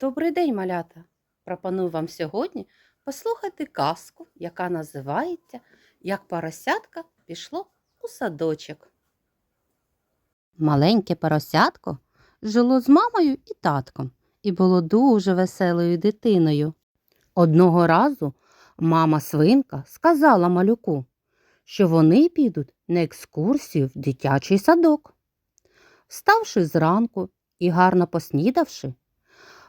Добрий день, малята! Пропоную вам сьогодні послухати казку, яка називається Як поросятка пішло у садочок. Маленьке поросятко жило з мамою і татком і було дуже веселою дитиною. Одного разу мама свинка сказала малюку, що вони підуть на екскурсію в дитячий садок. Вставши зранку і гарно поснідавши,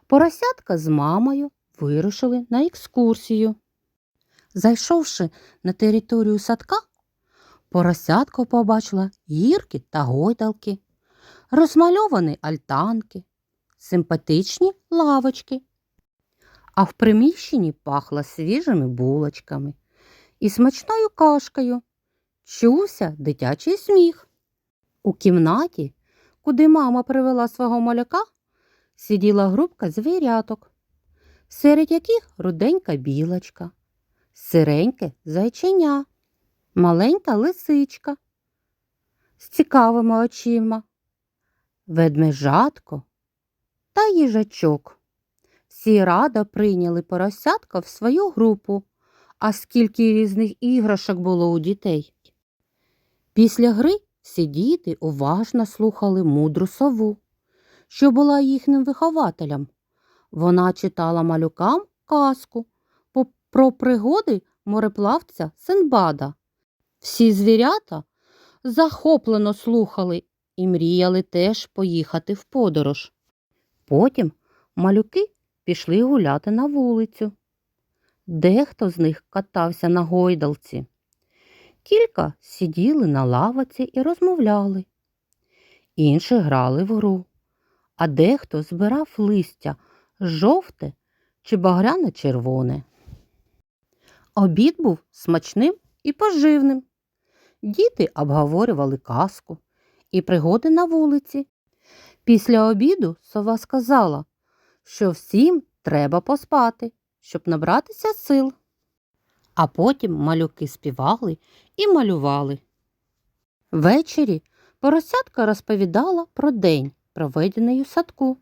Поросятка з мамою вирушили на екскурсію. Зайшовши на територію садка, поросятко побачила гірки та гойдалки, розмальовані альтанки, симпатичні лавочки, а в приміщенні пахло свіжими булочками і смачною кашкою. Чувся дитячий сміх. У кімнаті, куди мама привела свого малюка, сиділа групка звіряток, серед яких руденька білочка, сиреньке зайченя, маленька лисичка з цікавими очима, ведмежатко та їжачок. Всі радо прийняли поросятка в свою групу, а скільки різних іграшок було у дітей. Після гри всі діти уважно слухали мудру сову що була їхнім вихователем. Вона читала малюкам казку про пригоди мореплавця Синбада. Всі звірята захоплено слухали і мріяли теж поїхати в подорож. Потім малюки пішли гуляти на вулицю. Дехто з них катався на гойдалці. Кілька сиділи на лаваці і розмовляли. Інші грали в гру а дехто збирав листя жовте чи багряно-червоне. Обід був смачним і поживним. Діти обговорювали казку і пригоди на вулиці. Після обіду сова сказала, що всім треба поспати, щоб набратися сил. А потім малюки співали і малювали. Ввечері поросятка розповідала про день, проведений у садку.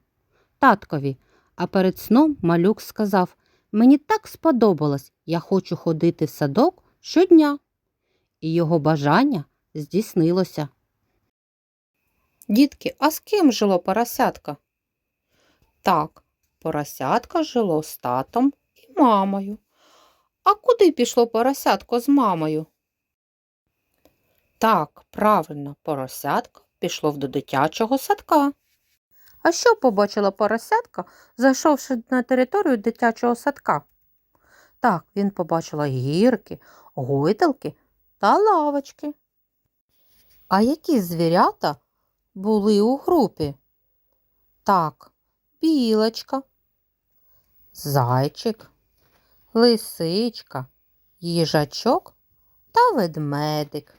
Таткові, а перед сном малюк сказав Мені так сподобалось, я хочу ходити в садок щодня. І його бажання здійснилося. Дітки, а з ким жило поросятка? Так, поросятка жило з татом і мамою. А куди пішло поросятко з мамою? Так, правильно, поросятко пішло до дитячого садка. А що побачила поросятка, зайшовши на територію дитячого садка? Так, він побачила гірки, гойдалки та лавочки. А які звірята були у групі? Так, білочка, зайчик, лисичка, їжачок та ведмедик.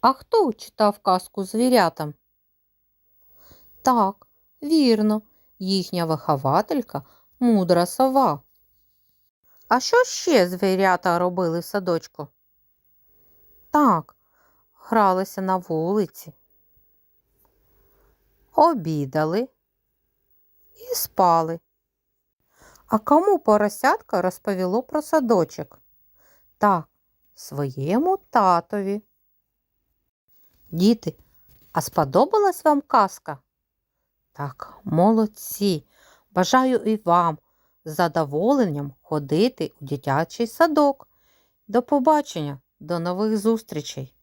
А хто читав казку звірятам? Так, вірно, їхня вихователька мудра сова. А що ще звірята робили в садочку? Так, гралися на вулиці, обідали і спали. А кому поросятка розповіло про садочок? Так, своєму татові. Діти, а сподобалась вам казка? Так, молодці. Бажаю і вам з задоволенням ходити у дитячий садок. До побачення, до нових зустрічей!